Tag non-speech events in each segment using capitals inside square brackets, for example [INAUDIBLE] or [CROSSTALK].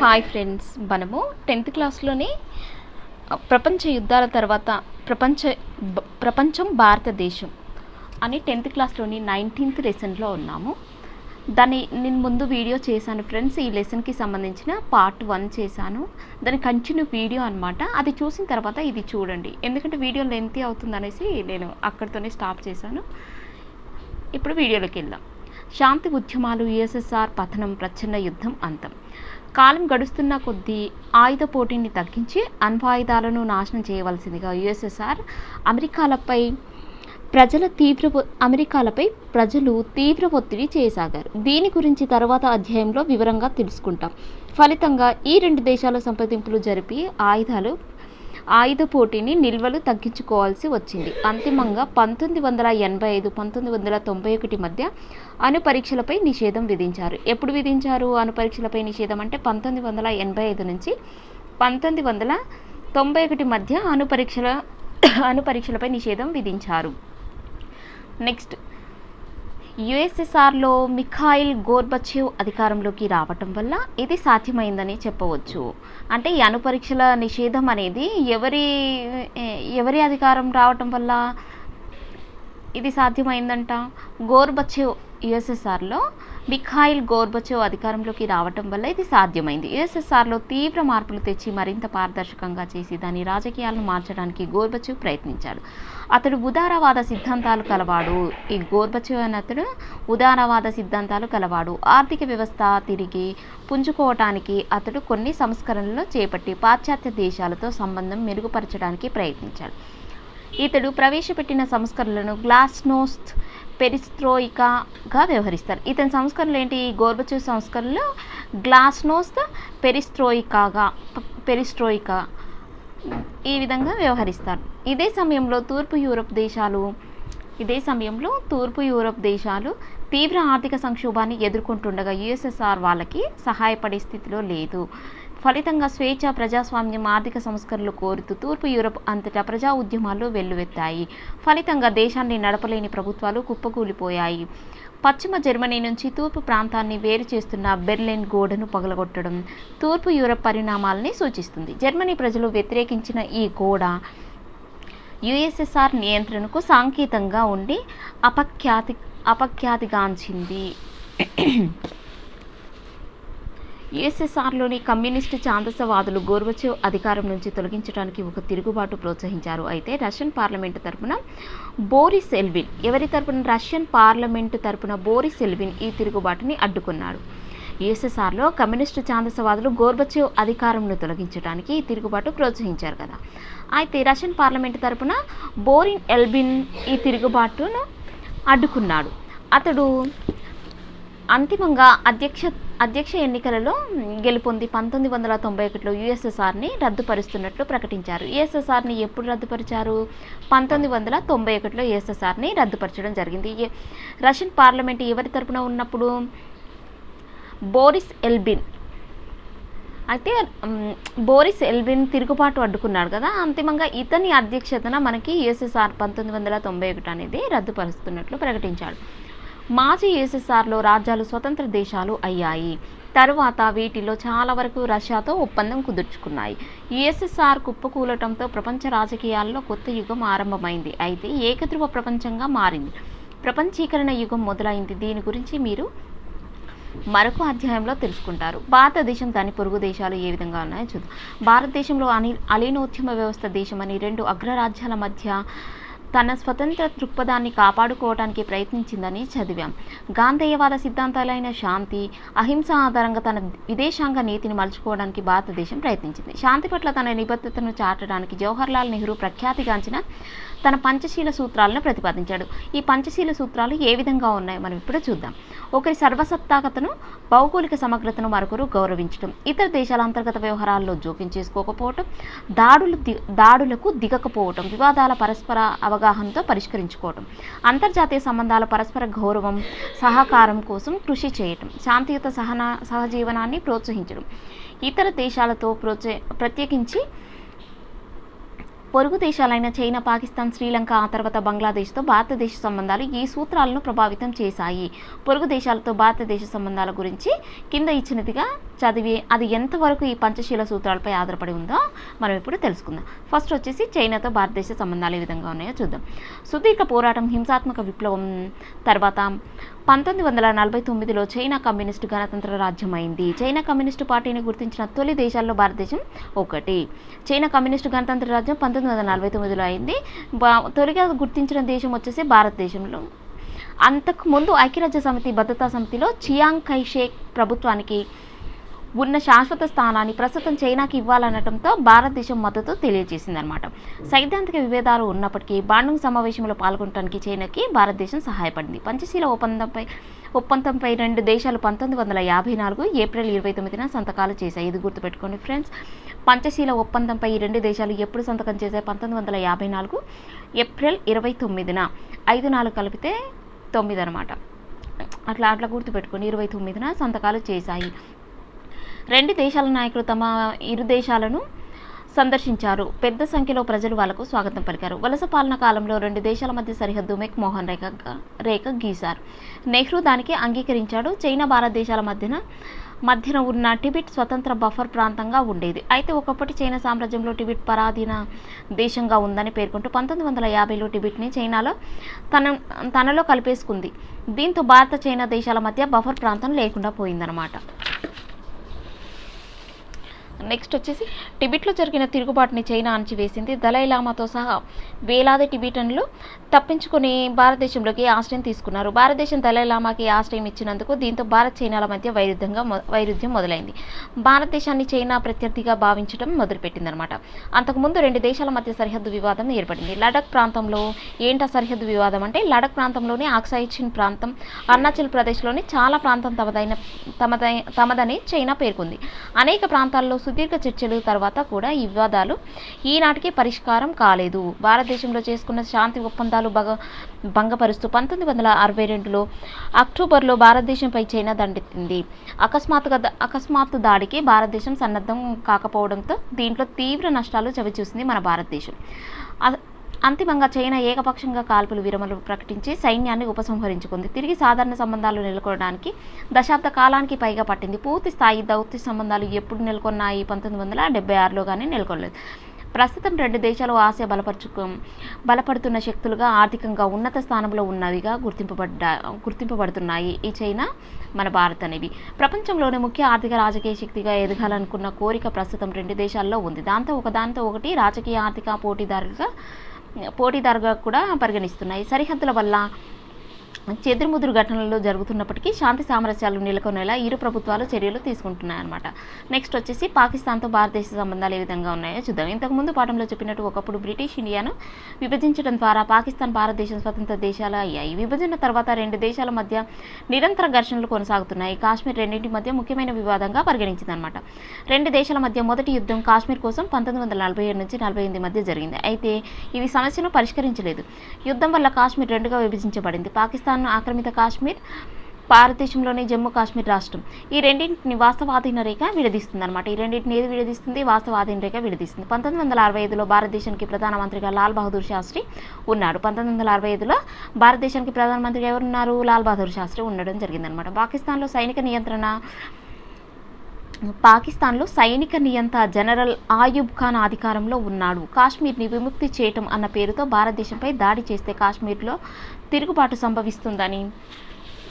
Hi friends మనము tenth క్లాస్లోనే ప్రపంచ యుద్ధాల తర్వాత ప్రపంచ ప్రపంచం భారతదేశం అని టెన్త్ క్లాస్లోని నైన్టీన్త్ లెసన్లో ఉన్నాము. దాన్ని నేను ముందు వీడియో చేశాను ఫ్రెండ్స్ ఈ లెసన్కి సంబంధించిన పార్ట్ వన్ చేశాను. దాని కంటిన్యూ వీడియో అనమాట అది చూసిన తర్వాత ఇది చూడండి. ఎందుకంటే వీడియో లెంతీ అవుతుందనేసి నేను అక్కడితోనే స్టాప్ చేశాను. ఇప్పుడు వీడియోలోకి వెళ్దాం. శాంతి ఉద్యమాలు యుఎస్ఎస్ఆర్ పతనం ప్రచ్ఛన్న యుద్ధం అంతం. కాలం గడుస్తున్న కొద్దీ ఆయుధ పోటీని తగ్గించి అణ్వాయుధాలను నాశనం చేయవలసిందిగా యుఎస్ఎస్ఆర్ అమెరికాలపై ప్రజల తీవ్ర అమెరికాలపై ప్రజలు తీవ్ర ఒత్తిడి చేయసాగారు దీని గురించి తర్వాత అధ్యాయంలో వివరంగా తెలుసుకుంటాం. ఫలితంగా ఈ రెండు దేశాల సంప్రదింపులు జరిపి ఆయుధాలు ఆయుధ పోటీని నిల్వలు తగ్గించుకోవాల్సి వచ్చింది. అంతిమంగా పంతొమ్మిది వందల ఎనభై ఐదు పంతొమ్మిది వందల తొంభై ఒకటి మధ్య అణు పరీక్షలపై నిషేధం విధించారు. ఎప్పుడు విధించారు అణు పరీక్షలపై నిషేధం అంటే పంతొమ్మిది వందల ఎనభై ఐదు నుంచి పంతొమ్మిది వందల తొంభై ఒకటి మధ్య అణు పరీక్షల అణు పరీక్షలపై నిషేధం విధించారు. నెక్స్ట్ యుఎస్ఎస్ఆర్లో మిఖాయిల్ గోర్బచేవ్ అధికారంలోకి రావటం వల్ల ఇది సాధ్యమైందని చెప్పవచ్చు. అంటే ఈ అణుపరీక్షల నిషేధం అనేది ఎవరి ఎవరి అధికారం రావటం వల్ల ఇది సాధ్యమైందంట? గోర్బచేవ్ యుఎస్ఎస్ఆర్లో మిఖాయిల్ గోర్బచో అధికారంలోకి రావటం వల్ల ఇది సాధ్యమైంది. యుఎస్ఎస్ఆర్లో తీవ్ర మార్పులు తెచ్చి మరింత పారదర్శకంగా చేసి దాని రాజకీయాలను మార్చడానికి గోర్బచో ప్రయత్నించాడు. అతడు ఉదారవాద సిద్ధాంతాలు కలవాడు. ఈ గోర్బచో అని అతడు ఉదారవాద సిద్ధాంతాలు కలవాడు. ఆర్థిక వ్యవస్థ తిరిగి పుంజుకోవటానికి అతడు కొన్ని సంస్కరణలు చేపట్టి పాశ్చాత్య దేశాలతో సంబంధం మెరుగుపరచడానికి ప్రయత్నించాడు. ఇతడు ప్రవేశపెట్టిన సంస్కరణలను గ్లాస్నోస్త్ పెరిస్ట్రోయికాగా వ్యవహరిస్తారు. ఇతని సంస్కరణలు ఏంటి గోర్బచు సంస్కరణలు గ్లాస్నోస్త్ పెరిస్త్రోయికాగా పెరిస్ట్రోయికా ఈ విధంగా వ్యవహరిస్తారు. ఇదే సమయంలో తూర్పు యూరప్ దేశాలు ఇదే సమయంలో తూర్పు యూరప్ దేశాలు తీవ్ర ఆర్థిక సంక్షోభాన్ని ఎదుర్కొంటుండగా యుఎస్ఎస్ఆర్ వాళ్ళకి సహాయపడే స్థితిలో లేదు. ఫలితంగా స్వేచ్ఛ ప్రజాస్వామ్యం ఆర్థిక సంస్కరణలు కోరుతూ తూర్పు యూరప్ అంతటా ప్రజా ఉద్యమాలు వెల్లువెత్తాయి. ఫలితంగా దేశాన్ని నడపలేని ప్రభుత్వాలు కుప్పకూలిపోయాయి. పశ్చిమ జర్మనీ నుంచి తూర్పు ప్రాంతాన్ని వేరు చేస్తున్న బెర్లిన్ గోడను పగలగొట్టడం తూర్పు యూరప్ పరిణామాలని సూచిస్తుంది. జర్మనీ ప్రజలు వ్యతిరేకించిన ఈ గోడ యుఎస్ఎస్ఆర్ నియంత్రణకు సాంకేతంగా ఉండి అపఖ్యాతి అపఖ్యాతిగాంచింది. యుఎస్ఎస్ఆర్లోని కమ్యూనిస్టు ఛాందసవాదులు గోర్బచేవ్ అధికారం నుంచి తొలగించడానికి ఒక తిరుగుబాటు ప్రోత్సహించారు. అయితే రష్యన్ పార్లమెంటు తరపున బోరిస్ ఎల్విన్ ఎవరి తరపున? రష్యన్ పార్లమెంటు తరపున బోరిస్ ఎల్విన్ ఈ తిరుగుబాటుని అడ్డుకున్నాడు యుఎస్ఎస్ఆర్లో కమ్యూనిస్టు ఛాందసవాదులు గోర్బచేవ్ అధికారంను తొలగించడానికి ఈ తిరుగుబాటు ప్రోత్సహించారు కదా. అయితే రష్యన్ పార్లమెంటు తరపున బోరిన్ ఎల్బిన్ ఈ తిరుగుబాటును అడ్డుకున్నాడు. అతడు అంతిమంగా అధ్యక్ష అధ్యక్ష ఎన్నికలలో గెలుపొంది పంతొమ్మిది వందల తొంభై ఒకటిలో యుఎస్ఎస్ఆర్ని రద్దుపరుస్తున్నట్లు ప్రకటించారు. యుఎస్ఎస్ఆర్ని ఎప్పుడు రద్దుపరిచారు? పంతొమ్మిది వందల తొంభై ఒకటిలో యుఎస్ఎస్ఆర్ని రద్దుపరచడం జరిగింది. ఏ- రష్యన్ పార్లమెంట్ ఎవరి తరపున ఉన్నప్పుడు? బోరిస్ ఎల్బిన్. అయితే బోరిస్ ఎల్బిన్ తిరుగుబాటు అడ్డుకున్నాడు కదా. అంతిమంగా ఇతని అధ్యక్షతన మనకి యుఎస్ఎస్ఆర్ పంతొమ్మిది వందల తొంభై ఒకటి అనేది రద్దుపరుస్తున్నట్లు ప్రకటించాడు. మాజీ యుఎస్ఎస్ఆర్లో రాజ్యాలు స్వతంత్ర దేశాలు అయ్యాయి. తరువాత వీటిలో చాలా వరకు రష్యాతో ఒప్పందం కుదుర్చుకున్నాయి. యుఎస్ఎస్ఆర్ కుప్పకూలటంతో ప్రపంచ రాజకీయాల్లో కొత్త యుగం ఆరంభమైంది. అయితే ఏకధ్రువ ప్రపంచంగా మారింది. ప్రపంచీకరణ యుగం మొదలైంది. దీని గురించి మీరు మరొక అధ్యాయంలో తెలుసుకుంటారు. భారతదేశం దాని పొరుగు దేశాలు ఏ విధంగా ఉన్నాయో చూద్దాం. భారతదేశంలో అని అలీనోద్యమ వ్యవస్థ దేశం అని రెండు అగ్రరాజ్యాల మధ్య తన స్వతంత్ర దృక్పథాన్ని కాపాడుకోవడానికి ప్రయత్నించిందని చదివాం. గాంధేయవాద సిద్ధాంతాలైన శాంతి అహింస ఆధారంగా తన విదేశాంగ నీతిని మలుచుకోవడానికి భారతదేశం ప్రయత్నించింది. శాంతి పట్ల తన నిబద్ధతను చాటడానికి జవహర్లాల్ నెహ్రూ ప్రఖ్యాతిగాంచిన తన పంచశీల సూత్రాలను ప్రతిపాదించాడు. ఈ పంచశీల సూత్రాలు ఏ విధంగా ఉన్నాయో మనం ఇప్పుడు చూద్దాం. ఒకరి సర్వసత్తాకతను భౌగోళిక సమగ్రతను మరొకరు గౌరవించడం ఇతర దేశాల అంతర్గత వ్యవహారాల్లో జోక్యం చేసుకోకపోవటం దాడులు ది దాడులకు దిగకపోవటం వివాదాల పరస్పర అవగాహనతో పరిష్కరించుకోవటం అంతర్జాతీయ సంబంధాల పరస్పర గౌరవం సహకారం కోసం కృషి చేయటం శాంతియుత సహన సహజీవనాన్ని ప్రోత్సహించడం ఇతర దేశాలతో ప్రోత్స ప్రత్యేకించి పొరుగు దేశాలైన చైనా పాకిస్తాన్ శ్రీలంక ఆ తర్వాత బంగ్లాదేశ్తో భారతదేశ సంబంధాలు ఈ సూత్రాలను ప్రభావితం చేశాయి. పొరుగు దేశాలతో భారతదేశ సంబంధాల గురించి కింద ఇచ్చినదిగా చదివి అది ఎంతవరకు ఈ పంచశీల సూత్రాలపై ఆధారపడి ఉందో మనం ఇప్పుడు తెలుసుకుందాం. ఫస్ట్ వచ్చేసి చైనాతో భారతదేశ సంబంధాలు ఏ విధంగా ఉన్నాయో చూద్దాం. సుదీర్ఘ పోరాటం హింసాత్మక విప్లవం తర్వాత పంతొమ్మిది వందల నలభై తొమ్మిదిలో చైనా కమ్యూనిస్టు గణతంత్ర రాజ్యం అయింది చైనా కమ్యూనిస్టు పార్టీని గుర్తించిన తొలి దేశాల్లో భారతదేశం ఒకటి. చైనా కమ్యూనిస్టు గణతంత్ర రాజ్యం పంతొమ్మిది వందల నలభై తొమ్మిదిలో అయింది. బా- తొలిగా గుర్తించిన దేశం వచ్చేసి భారతదేశంలో. అంతకు ముందు ఐక్యరాజ్య సమితి భద్రతా సమితిలో చియాంగ్ కైషేక్ ప్రభుత్వానికి ఉన్న శాశ్వత స్థానాన్ని ప్రస్తుతం చైనాకి ఇవ్వాలనటంతో భారతదేశం మద్దతు తెలియజేసిందనమాట సైద్ధాంతిక విభేదాలు ఉన్నప్పటికీ బాండుంగ్ సమావేశంలో పాల్గొనడానికి చైనాకి భారతదేశం సహాయపడింది. పంచశీల ఒప్పందంపై ఒప్పందంపై రెండు దేశాలు పంతొమ్మిది వందల యాభై నాలుగు ఏప్రిల్ ఇరవై తొమ్మిదిన సంతకాలు చేశాయి. ఇది గుర్తుపెట్టుకోండి ఫ్రెండ్స్. పంచశీల ఒప్పందంపై ఈ రెండు దేశాలు ఎప్పుడు సంతకం చేశాయి? పంతొమ్మిది వందల యాభై నాలుగు ఏప్రిల్ ఇరవై తొమ్మిదిన. ఐదు నాలుగు కలిపితే తొమ్మిది అనమాట అట్లా అట్లా గుర్తుపెట్టుకొని ఇరవై తొమ్మిదిన సంతకాలు చేశాయి. రెండు దేశాల నాయకులు తమ ఇరు దేశాలను సందర్శించారు. పెద్ద సంఖ్యలో ప్రజలు వాళ్ళకు స్వాగతం పలికారు. వలస పాలన కాలంలో రెండు దేశాల మధ్య సరిహద్దు మెక్ మోహన్ రేఖ రేఖ గీశారు. నెహ్రూ దానికి అంగీకరించాడు. చైనా భారతదేశాల మధ్యన మధ్యన ఉన్న టిబెట్ స్వతంత్ర బఫర్ ప్రాంతంగా ఉండేది. అయితే ఒకప్పటి చైనా సామ్రాజ్యంలో టిబెట్ పరాధీన దేశంగా ఉందని పేర్కొంటూ పంతొమ్మిది వందల యాభైలో టిబెట్ని చైనాలో తన తనలో కలిపేసుకుంది. దీంతో భారత చైనా దేశాల మధ్య బఫర్ ప్రాంతం లేకుండా పోయిందన్నమాట. నెక్స్ట్ వచ్చేసి టిబెట్లో జరిగిన తిరుగుబాటుని చైనా అణచివేసింది దలై లామాతో సహా వేలాది టిబెటన్లు తప్పించుకొని భారతదేశంలోకి ఆశ్రయం తీసుకున్నారు. భారతదేశం దళైలామాకి ఆశ్రయం ఇచ్చినందుకు దీంతో భారత్ చైనాల మధ్య వైరుధ్యంగా వైరుధ్యం మొదలైంది. భారతదేశాన్ని చైనా ప్రత్యర్థిగా భావించడం మొదలుపెట్టిందనమాట అంతకుముందు రెండు దేశాల మధ్య సరిహద్దు వివాదం ఏర్పడింది. లడక్ ప్రాంతంలో ఏంటా సరిహద్దు వివాదం అంటే లడక్ ప్రాంతంలోని ఆక్సాయి చిన్ ప్రాంతం అరుణాచల్ ప్రదేశ్లోని చాలా ప్రాంతం తమదైన తమదై తమదని చైనా పేర్కొంది. అనేక ప్రాంతాల్లో సుదీర్ఘ చర్చలు తర్వాత కూడా ఈ వివాదాలు ఈనాటికి పరిష్కారం కాలేదు. భారతదేశంలో చేసుకున్న శాంతి ఒప్పందాలు భగ భంగపరుస్తూ పంతొమ్మిది వందల అరవై రెండులో అక్టోబర్లో భారతదేశంపై చైనా దండెత్తింది. అకస్మాత్తుగా అకస్మాత్తు దాడికి భారతదేశం సన్నద్ధం కాకపోవడంతో దీంట్లో తీవ్ర నష్టాలు చవిచూసింది మన భారతదేశం. అంతిమంగా చైనా ఏకపక్షంగా కాల్పులు విరమలు ప్రకటించి సైన్యాన్ని ఉపసంహరించుకుంది. తిరిగి సాధారణ సంబంధాలు నెలకొనడానికి దశాబ్ద కాలానికి పైగా పట్టింది. పూర్తి స్థాయి దౌత్య సంబంధాలు ఎప్పుడు నెలకొన్నాయి? పంతొమ్మిది వందల డెబ్బై ఆరులో కానీ నెలకొనలేదు. ప్రస్తుతం రెండు దేశాలు ఆసియా బలపరుచుకు బలపడుతున్న శక్తులుగా ఆర్థికంగా ఉన్నత స్థానంలో ఉన్నవిగా గుర్తింపబడ్డా గుర్తింపబడుతున్నాయి. ఈ చైనా మన భారత్ అనేవి. ప్రపంచంలోనే ముఖ్య ఆర్థిక రాజకీయ శక్తిగా ఎదగాలనుకున్న కోరిక ప్రస్తుతం రెండు దేశాల్లో ఉంది. దాంతో ఒకదాంతో ఒకటి రాజకీయ ఆర్థిక పోటీదారులుగా పోటీదారుగా కూడా పరిగణిస్తున్నాయి. సరిహద్దుల వల్ల చెదురుముదురు ఘటనలు జరుగుతున్నప్పటికీ శాంతి సామరస్యాలు నెలకొనేలా ఇరు ప్రభుత్వాలు చర్యలు తీసుకుంటున్నాయన్నమాట. నెక్స్ట్ వచ్చేసి పాకిస్తాన్తో భారతదేశ సంబంధాలు ఏ విధంగా ఉన్నాయో చూద్దాం. ఇంతకుముందు పాఠంలో చెప్పినట్టు ఒకప్పుడు బ్రిటిష్ ఇండియాను విభజించడం ద్వారా పాకిస్తాన్ భారతదేశం స్వతంత్ర దేశాలు అయ్యాయి. విభజన తర్వాత రెండు దేశాల మధ్య నిరంతర ఘర్షణలు కొనసాగుతున్నాయి. కాశ్మీర్ రెండింటి మధ్య ముఖ్యమైన వివాదంగా పరిగణించిందనమాట రెండు దేశాల మధ్య మొదటి యుద్ధం కాశ్మీర్ కోసం పంతొమ్మిది వందల నలభై ఏడు నుంచి నలభై ఎనిమిది మధ్య జరిగింది. అయితే ఇది సమస్యను పరిష్కరించలేదు. యుద్ధం వల్ల కాశ్మీర్ రెండుగా విభజించబడింది. పాకిస్తాన్ ఆక్రమిత కాశ్మీర్ భారతదేశంలోని జమ్మూ కాశ్మీర్ రాష్ట్రం. ఈ రెండింటిని వాస్తవాధీన రేఖ విడదీస్తుంది అనమాట ఈ రెండింటిని ఏది విడదీస్తుంది? వాస్తవాధీన రేఖ విడదీస్తుంది. పంతొమ్మిది వందల అరవై ఐదులో భారతదేశానికి ప్రధానమంత్రిగా లాల్ బహదూర్ శాస్త్రి ఉన్నాడు పంతొమ్మిది వందల అరవై ఐదులో భారతదేశానికి ప్రధానమంత్రిగా ఎవరున్నారు? లాల్ బహదూర్ శాస్త్రి ఉండడం జరిగిందనమాట పాకిస్తాన్లో సైనిక నియంత్రణ పాకిస్తాన్లో సైనిక నియంత జనరల్ ఆయుబ్ ఖాన్ అధికారంలో ఉన్నాడు. కాశ్మీర్ని విముక్తి చేయటం అన్న పేరుతో భారతదేశంపై దాడి చేస్తే కాశ్మీర్లో తిరుగుబాటు సంభవిస్తుందని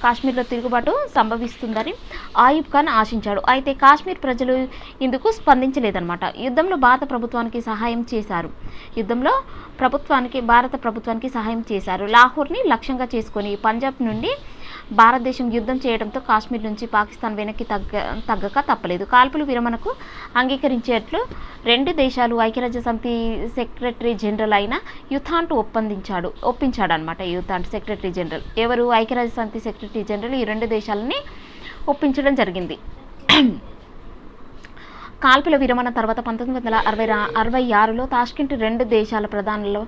కాశ్మీర్లో తిరుగుబాటు సంభవిస్తుందని ఆయుబ్ ఖాన్ ఆశించాడు. అయితే కాశ్మీర్ ప్రజలు ఇందుకు స్పందించలేదన్నమాట. యుద్ధంలో భారత ప్రభుత్వానికి సహాయం చేశారు. యుద్ధంలో ప్రభుత్వానికి భారత ప్రభుత్వానికి సహాయం చేశారు. లాహోర్ని లక్ష్యంగా చేసుకొని పంజాబ్ నుండి భారతదేశం యుద్ధం చేయడంతో కాశ్మీర్ నుంచి పాకిస్తాన్ వెనక్కి తగ్గ తగ్గక తప్పలేదు. కాల్పులు విరమణకు అంగీకరించేట్లు రెండు దేశాలు ఐక్యరాజ్య సమితి సెక్రటరీ జనరల్ అయిన యుథాంట్ ఒప్పందించాడు ఒప్పించాడు అనమాట యుథాంట్ సెక్రటరీ జనరల్. ఎవరు? ఐక్యరాజ్య సమితి సెక్రటరీ జనరల్ ఈ రెండు దేశాలని ఒప్పించడం జరిగింది. కాల్పుల విరమణ తర్వాత పంతొమ్మిది వందల అరవై అరవై ఆరులో తాష్కింట్ రెండు దేశాల ప్రధానులు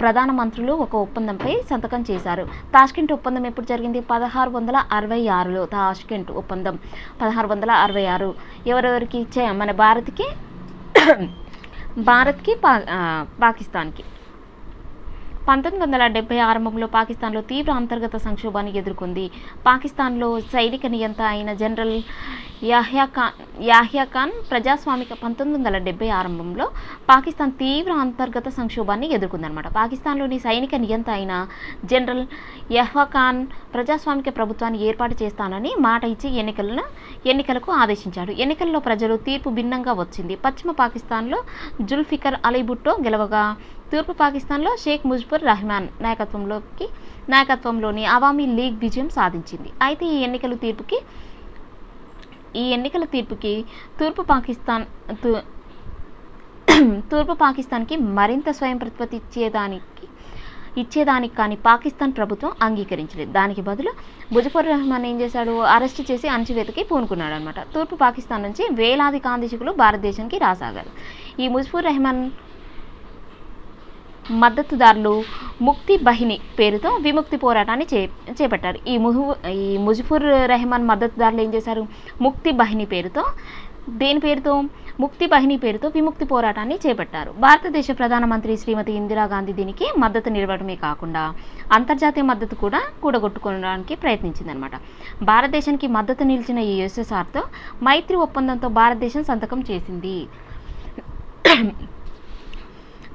ప్రధాన మంత్రులు ఒక ఒప్పందంపై సంతకం చేశారు. తాష్కెంట్ ఒప్పందం ఎప్పుడు జరిగింది? పదహారు వందల అరవై ఆరులో తాష్కెంట్ ఒప్పందం. పదహారు వందల అరవై ఆరు. ఎవరెవరికి ఇచ్చే మన భారత్కి [COUGHS] భారత్కి పా పాకిస్తాన్కి. పంతొమ్మిది వందల డెబ్బై ఆరంభంలో పాకిస్తాన్లో తీవ్ర అంతర్గత సంక్షోభాన్ని ఎదుర్కొంది. పాకిస్తాన్లో సైనిక నియంత అయిన జనరల్ యాహ్యా ఖాన్ యాహ్యా ఖాన్ ప్రజాస్వామిక పంతొమ్మిది వందల డెబ్బై ఆరంభంలో పాకిస్తాన్ తీవ్ర అంతర్గత సంక్షోభాన్ని ఎదుర్కొందనమాట పాకిస్తాన్లోని సైనిక నియంత అయిన జనరల్ యహ్వా ఖాన్ ప్రజాస్వామిక ప్రభుత్వాన్ని ఏర్పాటు చేస్తానని మాట ఇచ్చి ఎన్నికలను ఎన్నికలకు ఆదేశించాడు. ఎన్నికల్లో ప్రజలు తీర్పు భిన్నంగా వచ్చింది. పశ్చిమ పాకిస్తాన్లో జుల్ఫికర్ అలీ భుట్టో గెలవగా తూర్పు పాకిస్తాన్లో షేక్ ముజ్బుర్ రహమాన్ నాయకత్వంలోకి నాయకత్వంలోని అవామీ లీగ్ విజయం సాధించింది. అయితే ఈ ఎన్నికల తీర్పుకి ఈ ఎన్నికల తీర్పుకి తూర్పు పాకిస్తాన్ తూర్పు పాకిస్తాన్కి మరింత స్వయం ప్రతిపత్తి ఇచ్చేదానికి ఇచ్చేదానికి కానీ పాకిస్తాన్ ప్రభుత్వం అంగీకరించలేదు. దానికి బదులు బుజఫర్ రెహమాన్ ఏం చేశాడు? అరెస్ట్ చేసి అణచివేతకి పూనుకున్నాడు అనమాట తూర్పు పాకిస్తాన్ నుంచి వేలాది కాందిశకులు భారతదేశానికి రాసాగారు. ఈ ముజఫర్ రెహమాన్ మద్దతుదారులు ముక్తి బహిని పేరుతో విముక్తి పోరాటాన్ని చే చేపట్టారు. ఈ ముహు ఈ ముజఫుర్ రెహమాన్ మద్దతుదారులు ఏం చేశారు? ముక్తి బహిని పేరుతో దేని పేరుతో? ముక్తి బహిని పేరుతో విముక్తి పోరాటాన్ని చేపట్టారు. భారతదేశ ప్రధానమంత్రి శ్రీమతి ఇందిరాగాంధీ దీనికి మద్దతు నిలవడమే కాకుండా అంతర్జాతీయ మద్దతు కూడా కూడగొట్టుకోవడానికి ప్రయత్నించిందనమాట భారతదేశానికి మద్దతు నిలిచిన ఈ యుఎస్ఎస్ఆర్తో మైత్రి ఒప్పందంతో భారతదేశం సంతకం చేసింది.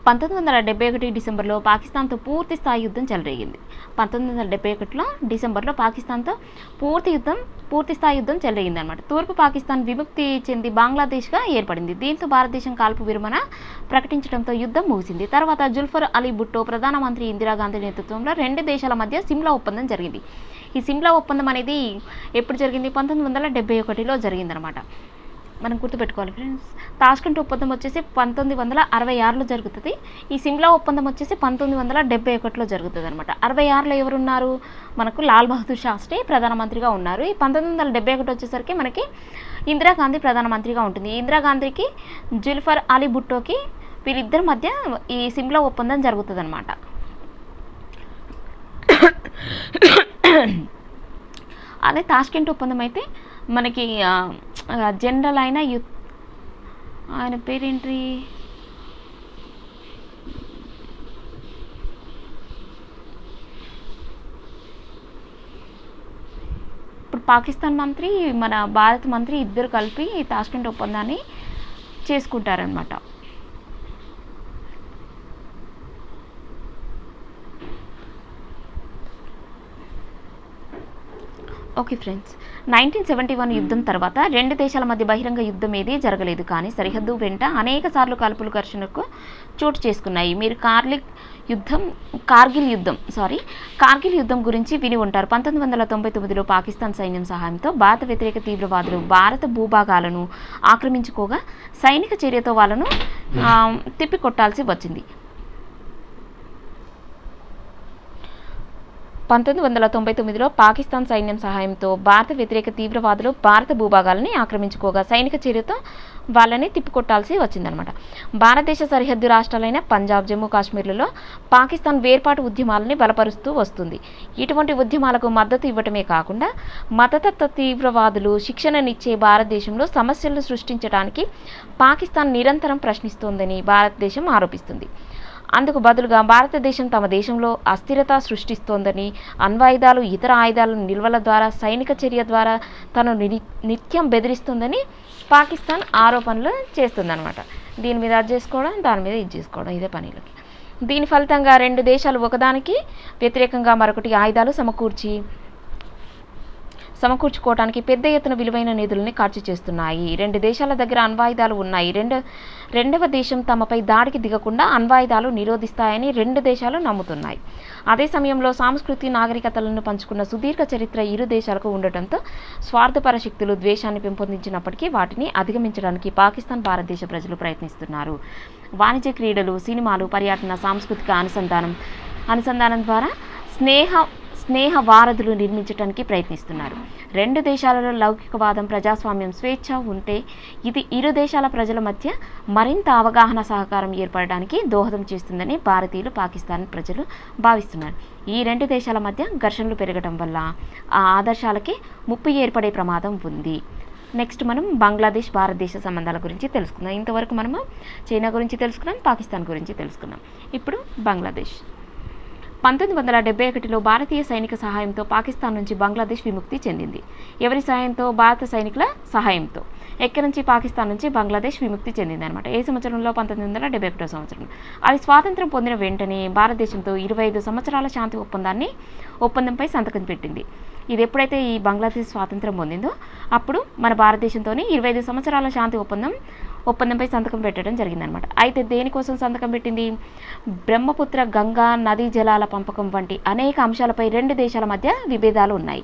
పంతొమ్మిది వందల డెబ్బై ఒకటి డిసెంబర్లో పాకిస్తాన్తో పూర్తి స్థాయి యుద్ధం చెలరేగింది. పంతొమ్మిది వందల డెబ్బై ఒకటిలో డిసెంబర్లో పాకిస్తాన్తో పూర్తి యుద్ధం పూర్తి స్థాయి యుద్ధం చెలరేగింది అనమాట తూర్పు పాకిస్తాన్ విముక్తి చెంది బంగ్లాదేశ్గా ఏర్పడింది. దీంతో భారతదేశం కాల్పు విరమణ ప్రకటించడంతో యుద్ధం ముగిసింది. తర్వాత జుల్ఫర్ అలీ భుట్టో ప్రధానమంత్రి ఇందిరాగాంధీ నేతృత్వంలో రెండు దేశాల మధ్య సిమ్లా ఒప్పందం జరిగింది. ఈ సిమ్లా ఒప్పందం అనేది ఎప్పుడు జరిగింది? పంతొమ్మిది వందల డెబ్బై ఒకటిలో జరిగిందనమాట మనం గుర్తుపెట్టుకోవాలి ఫ్రెండ్స్ తాష్కంట్ ఒప్పందం వచ్చేసి పంతొమ్మిది వందల అరవై ఆరులో జరుగుతుంది. ఈ సిమ్లా ఒప్పందం వచ్చేసి పంతొమ్మిది వందల డెబ్బై ఒకటిలో జరుగుతుంది అనమాట అరవై ఆరులో ఎవరున్నారు? మనకు లాల్ బహదూర్ శాస్త్రి ప్రధానమంత్రిగా ఉన్నారు. ఈ పంతొమ్మిది వందల డెబ్బై ఒకటి వచ్చేసరికి మనకి ఇందిరాగాంధీ ప్రధానమంత్రిగా ఉంటుంది. ఇందిరాగాంధీకి జుల్ఫర్ అలీ భుట్టోకి వీరిద్దరి మధ్య ఈ సిమ్లా ఒప్పందం జరుగుతుంది అనమాట [COUGHS] అదే తాష్కెంట్ ఒప్పందం అయితే మనకి జనరల్ అయిన యు ఆయన పేరేంటి? ఇప్పుడు పాకిస్తాన్ మంత్రి మన భారత మంత్రి ఇద్దరు కలిపి తాష్కెంట్ ఒప్పందాన్ని చేసుకుంటారనమాట okay friends. Nineteen seventy one యుద్ధం తర్వాత రెండు దేశాల మధ్య బహిరంగ యుద్ధం ఏదీ జరగలేదు కానీ సరిహద్దు వెంట అనేక సార్లు కాల్పులు ఘర్షణకు చోటు చేసుకున్నాయి. మీరు కార్లిక్ యుద్ధం కార్గిల్ యుద్ధం సారీ కార్గిల్ యుద్ధం గురించి విని ఉంటారు. పంతొమ్మిది వందల తొంభై తొమ్మిదిలో పాకిస్తాన్ సైన్యం సహాయంతో భారత వ్యతిరేక తీవ్రవాదులు భారత భూభాగాలను ఆక్రమించుకోగా సైనిక చర్యతో వాళ్ళను ఆ, తిప్పికొట్టాల్సి వచ్చింది. పంతొమ్మిది వందల తొంభై తొమ్మిదిలో పాకిస్తాన్ సైన్యం సహాయంతో భారత వ్యతిరేక తీవ్రవాదులు భారత భూభాగాలని ఆక్రమించుకోగా సైనిక చర్యతో వాళ్ళని తిప్పికొట్టాల్సి వచ్చిందనమాట భారతదేశ సరిహద్దు రాష్ట్రాలైన పంజాబ్ జమ్మూ కాశ్మీర్లలో పాకిస్తాన్ వేర్పాటు ఉద్యమాలని బలపరుస్తూ వస్తుంది. ఇటువంటి ఉద్యమాలకు మద్దతు ఇవ్వటమే కాకుండా మతతత్వ తీవ్రవాదులు శిక్షణనిచ్చే భారతదేశంలో సమస్యలను సృష్టించడానికి పాకిస్తాన్ నిరంతరం ప్రశ్నిస్తోందని భారతదేశం ఆరోపిస్తుంది. అందుకు బదులుగా భారతదేశం తమ దేశంలో అస్థిరత సృష్టిస్తోందని అణ్వాయుధాలు ఇతర ఆయుధాల నిల్వల ద్వారా సైనిక చర్య ద్వారా తను ని- నిత్యం బెదిరిస్తుందని పాకిస్తాన్ ఆరోపణలు చేస్తుందన్నమాట. దీని మీద అది చేసుకోవడం దాని మీద ఇది చేసుకోవడం ఇదే పనిలోకి. దీని ఫలితంగా రెండు దేశాలు ఒకదానికి వ్యతిరేకంగా మరొకటి ఆయుధాలు సమకూర్చి సమకూర్చుకోవడానికి పెద్ద ఎత్తున విలువైన నిధుల్ని ఖర్చు చేస్తున్నాయి. రెండు దేశాల దగ్గర అణ్వాయుధాలు ఉన్నాయి. రెండు రెండవ దేశం తమపై దాడికి దిగకుండా అణ్వాయుధాలు నిరోధిస్తాయని రెండు దేశాలు నమ్ముతున్నాయి. అదే సమయంలో సాంస్కృతి నాగరికతలను పంచుకున్న సుదీర్ఘ చరిత్ర ఇరు దేశాలకు ఉండటంతో స్వార్థపర శక్తులు ద్వేషాన్ని పెంపొందించినప్పటికీ వాటిని అధిగమించడానికి పాకిస్తాన్ భారతదేశ ప్రజలు ప్రయత్నిస్తున్నారు. వాణిజ్య క్రీడలు సినిమాలు పర్యటన సాంస్కృతిక అనుసంధానం అనుసంధానం ద్వారా స్నేహ స్నేహ వారధులు నిర్మించడానికి ప్రయత్నిస్తున్నారు. రెండు దేశాలలో లౌకికవాదం ప్రజాస్వామ్యం స్వేచ్ఛ ఉంటే ఇది ఇరు దేశాల ప్రజల మధ్య మరింత అవగాహన సహకారం ఏర్పడడానికి దోహదం చేస్తుందని భారతీయులు పాకిస్తాన్ ప్రజలు భావిస్తున్నారు. ఈ రెండు దేశాల మధ్య ఘర్షణలు పెరగడం వల్ల ఆ ఆదర్శాలకి ముప్పు ఏర్పడే ప్రమాదం ఉంది. నెక్స్ట్ మనం బంగ్లాదేశ్ భారతదేశ సంబంధాల గురించి తెలుసుకుందాం. ఇంతవరకు మనము చైనా గురించి తెలుసుకున్నాం పాకిస్తాన్ గురించి తెలుసుకున్నాం. ఇప్పుడు బంగ్లాదేశ్. పంతొమ్మిది వందల డెబ్బై ఒకటిలో భారతీయ సైనిక సహాయంతో పాకిస్తాన్ నుంచి బంగ్లాదేశ్ విముక్తి చెందింది. ఎవరి సహాయంతో? భారత సైనికుల సహాయంతో. ఎక్కడి నుంచి? పాకిస్తాన్ నుంచి బంగ్లాదేశ్ విముక్తి చెందింది అనమాట ఏ సంవత్సరంలో? పంతొమ్మిది వందల డెబ్బై ఒకటో సంవత్సరం అది స్వాతంత్రం పొందిన వెంటనే భారతదేశంతో ఇరవై ఐదు సంవత్సరాల శాంతి ఒప్పందాన్ని ఒప్పందంపై సంతకం పెట్టింది. ఇది ఎప్పుడైతే ఈ బంగ్లాదేశ్ స్వాతంత్రం పొందిందో అప్పుడు మన భారతదేశంతోనే ఇరవై ఐదు సంవత్సరాల శాంతి ఒప్పందం ఒప్పందంపై సంతకం పెట్టడం జరిగిందనమాట. అయితే దేనికోసం సంతకం పెట్టింది? బ్రహ్మపుత్ర గంగా నదీ జలాల పంపకం వంటి అనేక అంశాలపై రెండు దేశాల మధ్య విభేదాలు ఉన్నాయి.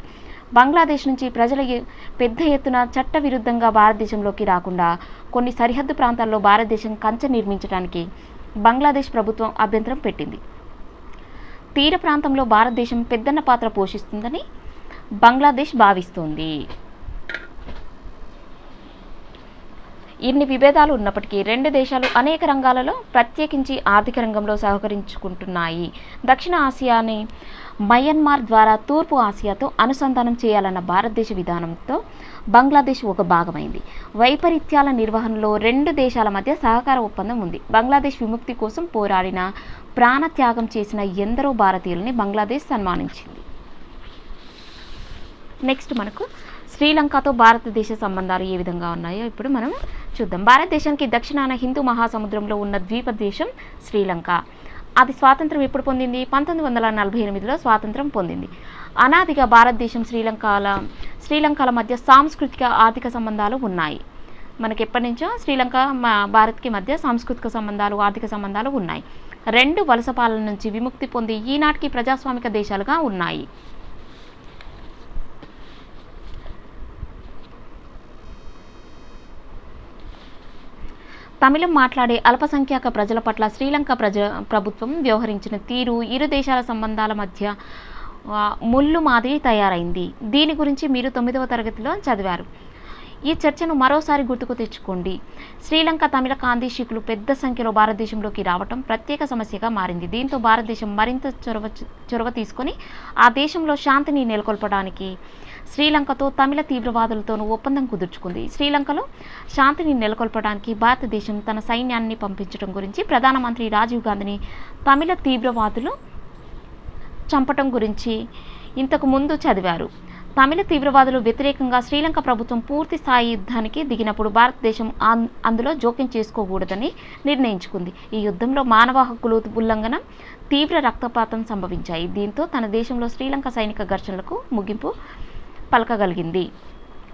బంగ్లాదేశ్ నుంచి ప్రజల పెద్ద ఎత్తున చట్టవిరుద్ధంగా భారతదేశంలోకి రాకుండా కొన్ని సరిహద్దు ప్రాంతాల్లో భారతదేశం కంచె నిర్మించడానికి బంగ్లాదేశ్ ప్రభుత్వం అభ్యంతరం పెట్టింది. తీర ప్రాంతంలో భారతదేశం పెద్దన్న పాత్ర పోషిస్తుందని బంగ్లాదేశ్ భావిస్తోంది. ఇన్ని విభేదాలు ఉన్నప్పటికీ రెండు దేశాలు అనేక రంగాలలో ప్రత్యేకించి ఆర్థిక రంగంలో సహకరించుకుంటున్నాయి. దక్షిణ ఆసియాని మయన్మార్ ద్వారా తూర్పు ఆసియాతో అనుసంధానం చేయాలన్న భారతదేశ విధానంతో బంగ్లాదేశ్ ఒక భాగమైంది. వైపరీత్యాల నిర్వహణలో రెండు దేశాల మధ్య సహకార ఒప్పందం ఉంది. బంగ్లాదేశ్ విముక్తి కోసం పోరాడిన ప్రాణత్యాగం చేసిన ఎందరో భారతీయులని బంగ్లాదేశ్ సన్మానించింది. నెక్స్ట్ మనకు శ్రీలంకతో భారతదేశ సంబంధాలు ఏ విధంగా ఉన్నాయో ఇప్పుడు మనం చూద్దాం. భారతదేశానికి దక్షిణాన హిందూ మహాసముద్రంలో ఉన్న ద్వీప దేశం శ్రీలంక. అది స్వాతంత్రం ఎప్పుడు పొందింది? పంతొమ్మిది వందల నలభై ఎనిమిదిలో స్వాతంత్రం పొందింది. అనాదిగా భారతదేశం శ్రీలంకల శ్రీలంకల మధ్య సాంస్కృతిక ఆర్థిక సంబంధాలు ఉన్నాయి. మనకి ఎప్పటి నుంచో శ్రీలంక మా భారత్కి మధ్య సాంస్కృతిక సంబంధాలు ఆర్థిక సంబంధాలు ఉన్నాయి. రెండు వలస పాలన నుంచి విముక్తి పొంది ఈనాటికి ప్రజాస్వామిక దేశాలుగా ఉన్నాయి. తమిళం మాట్లాడే అల్పసంఖ్యాక ప్రజల పట్ల శ్రీలంక ప్రజ ప్రభుత్వం వ్యవహరించిన తీరు ఇరు దేశాల సంబంధాల మధ్య ముళ్ళు మాదిరి తయారైంది. దీని గురించి మీరు తొమ్మిదవ తరగతిలో చదివారు. ఈ చర్చను మరోసారి గుర్తుకు తెచ్చుకోండి. శ్రీలంక తమిళ కాందీశికులు పెద్ద సంఖ్యలో భారతదేశంలోకి రావటం ప్రత్యేక సమస్యగా మారింది. దీంతో భారతదేశం మరింత చొరవ చొరవ తీసుకొని ఆ దేశంలో శాంతిని నెలకొల్పడానికి శ్రీలంకతో తమిళ తీవ్రవాదులతోనూ ఒప్పందం కుదుర్చుకుంది. శ్రీలంకలో శాంతిని నెలకొల్పడానికి భారతదేశం తన సైన్యాన్ని పంపించడం గురించి ప్రధానమంత్రి రాజీవ్ గాంధీని తమిళ తీవ్రవాదులు చంపటం గురించి ఇంతకు ముందు చదివారు. తమిళ తీవ్రవాదులు వ్యతిరేకంగా శ్రీలంక ప్రభుత్వం పూర్తి స్థాయి యుద్ధానికి దిగినప్పుడు భారతదేశం అందులో జోక్యం చేసుకోకూడదని నిర్ణయించుకుంది. ఈ యుద్ధంలో మానవ హక్కులు ఉల్లంఘన తీవ్ర రక్తపాతం సంభవించాయి. దీంతో తన దేశంలో శ్రీలంక సైనిక ఘర్షణలకు ముగింపు పలకగలిగింది.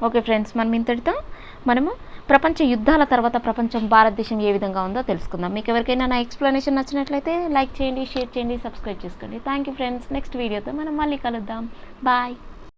ఓకే ఫ్రెండ్స్ మనం ఇంతటితో మనము ప్రపంచ యుద్ధాల తర్వాత ప్రపంచం భారతదేశం ఏ విధంగా ఉందో తెలుసుకుందాం. మీకు ఎవరికైనా నా ఎక్స్ప్లెనేషన్ నచ్చినట్లయితే లైక్ చేయండి షేర్ చేయండి సబ్స్క్రైబ్ చేసుకోండి. థ్యాంక్ యూ ఫ్రెండ్స్ నెక్స్ట్ వీడియోతో మనం మళ్ళీ కలుద్దాం. బాయ్